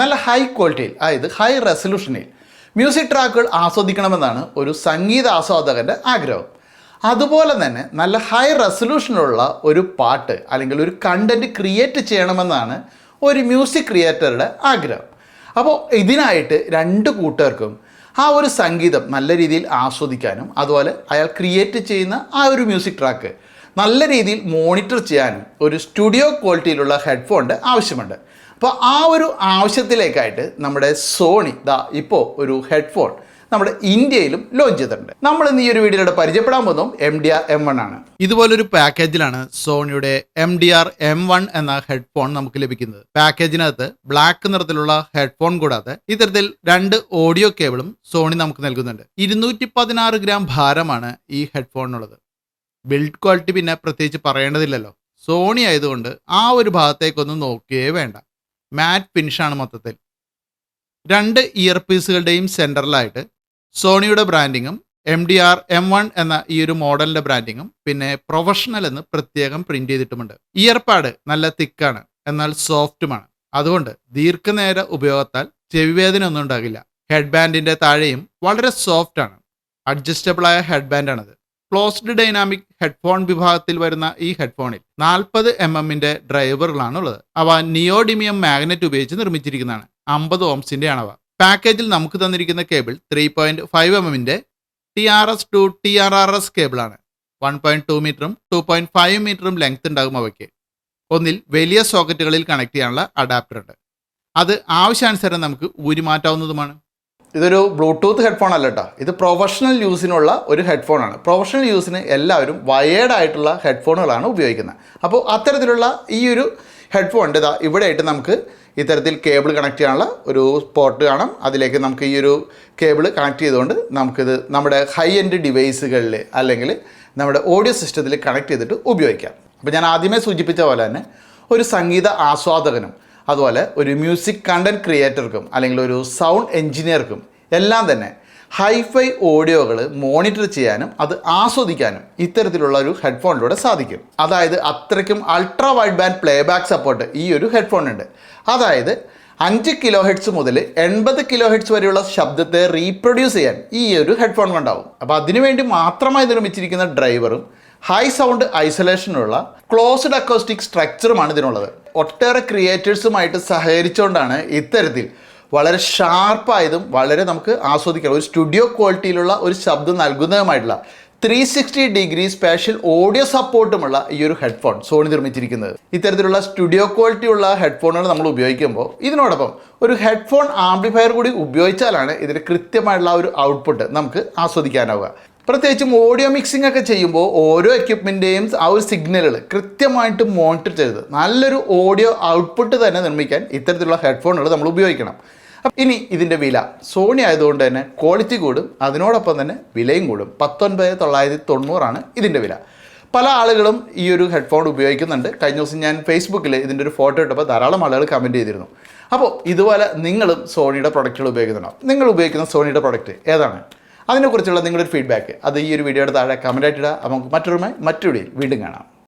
നല്ല ഹൈ ക്വാളിറ്റിയിൽ അതായത് ഹൈ റെസൊല്യൂഷനിൽ മ്യൂസിക് ട്രാക്കുകൾ ആസ്വദിക്കണമെന്നാണ് ഒരു സംഗീത ആസ്വാദകന്റെ ആഗ്രഹം. അതുപോലെ തന്നെ നല്ല ഹൈ റെസൊല്യൂഷനുള്ള ഒരു പാട്ട് അല്ലെങ്കിൽ ഒരു കണ്ടന്റ് ക്രിയേറ്റ് ചെയ്യണമെന്നാണ് ഒരു മ്യൂസിക് ക്രിയേറ്ററുടെ ആഗ്രഹം. അപ്പോൾ ഇതിനായിട്ട് രണ്ട് കൂട്ടുകാർക്കും ആ ഒരു സംഗീതം നല്ല രീതിയിൽ ആസ്വദിക്കാനും അതുപോലെ അയാൾ ക്രിയേറ്റ് ചെയ്യുന്ന ആ ഒരു മ്യൂസിക് ട്രാക്ക് നല്ല രീതിയിൽ മോണിറ്റർ ചെയ്യാനും ഒരു സ്റ്റുഡിയോ ക്വാളിറ്റിയിലുള്ള ഹെഡ്ഫോണിന്റെ ആവശ്യമുണ്ട്. അപ്പോൾ ആ ഒരു ആവശ്യത്തിലേക്കായിട്ട് നമ്മുടെ സോണി ദാ ഇപ്പോൾ ഒരു ഹെഡ്ഫോൺ നമ്മുടെ ഇന്ത്യയിലും ലോഞ്ച് ചെയ്തിട്ടുണ്ട്. നമ്മൾ ഇന്ന് ഈ ഒരു വീഡിയോയുടെ പരിചയപ്പെടാൻ പോകുന്നതും M D R M one ആണ്. ഇതുപോലൊരു പാക്കേജിലാണ് സോണിയുടെ M D R M one എന്ന ഹെഡ്ഫോൺ നമുക്ക് ലഭിക്കുന്നത്. പാക്കേജിനകത്ത് ബ്ലാക്ക് നിറത്തിലുള്ള ഹെഡ്ഫോൺ കൂടാതെ ഇത്തരത്തിൽ രണ്ട് ഓഡിയോ കേബിളും സോണി നമുക്ക് നൽകുന്നുണ്ട്. ഇരുന്നൂറ്റി പതിനാറ് ഗ്രാം ഭാരമാണ് ഈ ഹെഡ്ഫോണിനുള്ളത്. ബിൽഡ് ക്വാളിറ്റി പിന്നെ പ്രത്യേകിച്ച് പറയേണ്ടതില്ലല്ലോ. സോണി ആയതുകൊണ്ട് ആ ഒരു ഭാഗത്തേക്കൊന്നും നോക്കുകയേ വേണ്ട. മാറ്റ് ഫിനിഷാണ് മൊത്തത്തിൽ. രണ്ട് ഇയർ പീസുകളുടെയും സെന്ററിലായിട്ട് സോണിയുടെ ബ്രാൻഡിങ്ങും M D R M one എന്ന ഈ ഒരു മോഡലിന്റെ ബ്രാൻഡിങ്ങും പിന്നെ പ്രൊഫഷണൽ എന്ന് പ്രത്യേകം പ്രിന്റ് ചെയ്തിട്ടുമുണ്ട്. ഇയർ പാഡ് നല്ല തിക്കാണ് എന്നാൽ സോഫ്റ്റുമാണ് അതുകൊണ്ട് ദീർഘനേര ഉപയോഗത്താൽ ചെവിവേദന ഒന്നും ഉണ്ടാകില്ല. ഹെഡ് ബാൻഡിന്റെ താഴെയും വളരെ സോഫ്റ്റ് ആണ്. അഡ്ജസ്റ്റബിൾ ആയ ഹെഡ് ബാൻഡാണത് ക്ലോസ്ഡ് ഡൈനാമിക് ഹെഡ്ഫോൺ വിഭാഗത്തിൽ വരുന്ന ഈ ഹെഡ്ഫോണിൽ നാൽപ്പത് എം എമ്മിന്റെ ഡ്രൈവറുകളാണ് ഉള്ളത് അവ നിയോഡിമിയം മാഗ്നറ്റ് ഉപയോഗിച്ച് നിർമ്മിച്ചിരിക്കുന്നതാണ്. അമ്പത് ഓംസിന്റെ ആണവ പാക്കേജിൽ നമുക്ക് തന്നിരിക്കുന്ന cable three point five M എമ്മിന്റെ T R S to T R R S കേബിളാണ്. One point two മീറ്ററും ടു പോയിന്റ് ഫൈവ് മീറ്ററും ലെങ്ത് ഉണ്ടാകും അവയ്ക്ക്. ഒന്നിൽ വലിയ സോക്കറ്റുകളിൽ കണക്ട് ചെയ്യാനുള്ള അഡാപ്റ്റർ ഉണ്ട് അത് ആവശ്യാനുസരണം നമുക്ക് ഊരി മാറ്റാവുന്നതുമാണ് ഇതൊരു ബ്ലൂടൂത്ത് ഹെഡ്ഫോൺ അല്ല കേട്ടോ ഇത് പ്രൊഫഷണൽ യൂസിനുള്ള ഒരു ഹെഡ്ഫോണാണ് പ്രൊഫഷണൽ യൂസിന് എല്ലാവരും വയേർഡ് ആയിട്ടുള്ള ഹെഡ്ഫോണുകളാണ് ഉപയോഗിക്കുന്നത്. അപ്പോൾ അത്തരത്തിലുള്ള ഈ ഒരു ഹെഡ്ഫോൺ ഇതാ ഇവിടെയായിട്ട് നമുക്ക് ഇത്തരത്തിൽ കേബിൾ കണക്ട് ചെയ്യാനുള്ള ഒരു സ്പോട്ട് കാണാം. അതിലേക്ക് നമുക്ക് ഈ ഒരു കേബിൾ കണക്ട് ചെയ്തുകൊണ്ട് നമുക്കിത് നമ്മുടെ ഹൈ എൻഡ് ഡിവൈസുകളിൽ അല്ലെങ്കിൽ നമ്മുടെ ഓഡിയോ സിസ്റ്റത്തിൽ കണക്ട് ചെയ്തിട്ട് ഉപയോഗിക്കാം. അപ്പോൾ ഞാൻ ആദ്യമേ സൂചിപ്പിച്ച പോലെ തന്നെ ഒരു സംഗീത ആസ്വാദകനും അതുപോലെ ഒരു മ്യൂസിക് കണ്ടന്റ് ക്രിയേറ്റർക്കും അല്ലെങ്കിൽ ഒരു സൗണ്ട് എൻജിനീയർക്കും എല്ലാം തന്നെ ഹൈഫൈ ഓഡിയോകൾ മോണിറ്റർ ചെയ്യാനും അത് ആസ്വദിക്കാനും ഇത്തരത്തിലുള്ള ഒരു ഹെഡ്ഫോണിലൂടെ സാധിക്കും. അതായത് അത്രയ്ക്കും ultra wide band playback support ഈ ഒരു ഹെഡ്ഫോണുണ്ട് അതായത് അഞ്ച് കിലോ ഹെഡ്സ് മുതൽ എൺപത് കിലോ ഹെഡ്സ് വരെയുള്ള ശബ്ദത്തെ റീപ്രൊഡ്യൂസ് ചെയ്യാൻ ഈ ഒരു ഹെഡ്ഫോൺ കൊണ്ടാവും. അപ്പോൾ അതിനുവേണ്ടി മാത്രമായി നിർമ്മിച്ചിരിക്കുന്ന ഡ്രൈവറും ഹൈ സൗണ്ട് ഐസൊലേഷനുള്ള ക്ലോസ്ഡ് അക്കോസ്റ്റിക് സ്ട്രക്ചറുമാണ് ഇതിനുള്ളത്. ഒട്ടേറെ ക്രിയേറ്റേഴ്സുമായിട്ട് സഹകരിച്ചുകൊണ്ടാണ് ഇത്തരത്തിൽ വളരെ ഷാർപ്പായതും വളരെ നമുക്ക് ആസ്വദിക്കാം. ഒരു സ്റ്റുഡിയോ ക്വാളിറ്റിയിലുള്ള ഒരു ശബ്ദം നൽകുന്നതുമായിട്ടുള്ള three sixty degree spatial audio സപ്പോർട്ടുമുള്ള ഈ ഒരു ഹെഡ്ഫോൺ സോണി നിർമ്മിച്ചിരിക്കുന്നത്. ഇത്തരത്തിലുള്ള സ്റ്റുഡിയോ ക്വാളിറ്റി ഉള്ള ഹെഡ്ഫോണുകൾ നമ്മൾ ഉപയോഗിക്കുമ്പോൾ ഇതിനോടൊപ്പം ഒരു ഹെഡ്ഫോൺ ആംപ്ലിഫയർ കൂടി ഉപയോഗിച്ചാലാണ് ഇതിന് കൃത്യമായിട്ടുള്ള ഒരു ഔട്ട്പുട്ട് നമുക്ക് ആസ്വദിക്കാനാവുക. പ്രത്യേകിച്ചും ഓഡിയോ മിക്സിംഗ് ഒക്കെ ചെയ്യുമ്പോൾ ഓരോ എക്യുപ്മെന്റേയും ആ ഒരു സിഗ്നലുകൾ കൃത്യമായിട്ട് മോണിറ്റർ ചെയ്ത് നല്ലൊരു ഓഡിയോ ഔട്ട്പുട്ട് തന്നെ നിർമ്മിക്കാൻ ഇത്തരത്തിലുള്ള ഹെഡ്ഫോണുകൾ നമ്മൾ ഉപയോഗിക്കണം. ഇനി ഇതിന്റെ വില. സോണി ആയതുകൊണ്ട് തന്നെ ക്വാളിറ്റി കൂടും അതിനോടൊപ്പം തന്നെ വിലയും കൂടും. പത്തൊൻപത് തൊള്ളായിരത്തി തൊണ്ണൂറാണ് ഇതിന്റെ വില. പല ആളുകളും ഈ ഒരു ഹെഡ്ഫോൺ ഉപയോഗിക്കുന്നുണ്ട്. കഴിഞ്ഞ ദിവസം ഞാൻ ഫേസ്ബുക്കിൽ ഇതിന്റെ ഒരു ഫോട്ടോ ഇട്ടപ്പോൾ ധാരാളം ആളുകൾ കമന്റ് ചെയ്തിരുന്നു. അപ്പോൾ ഇതുപോലെ നിങ്ങളും സോണിയുടെ പ്രൊഡക്റ്റുകൾ ഉപയോഗിക്കുന്നുണ്ടോ? നിങ്ങൾ ഉപയോഗിക്കുന്ന സോണിയുടെ പ്രൊഡക്റ്റ് ഏതാണ്? അതിനെക്കുറിച്ചുള്ള നിങ്ങളുടെ ഫീഡ്ബാക്ക് അത് ഈ ഒരു വീഡിയോയുടെ താഴെ കമന്റ് ഇടുക. അപ്പോൾ നമുക്ക് മറ്റൊരുമായി മറ്റൊരു വീഡിയോയിൽ വീണ്ടും കാണാം.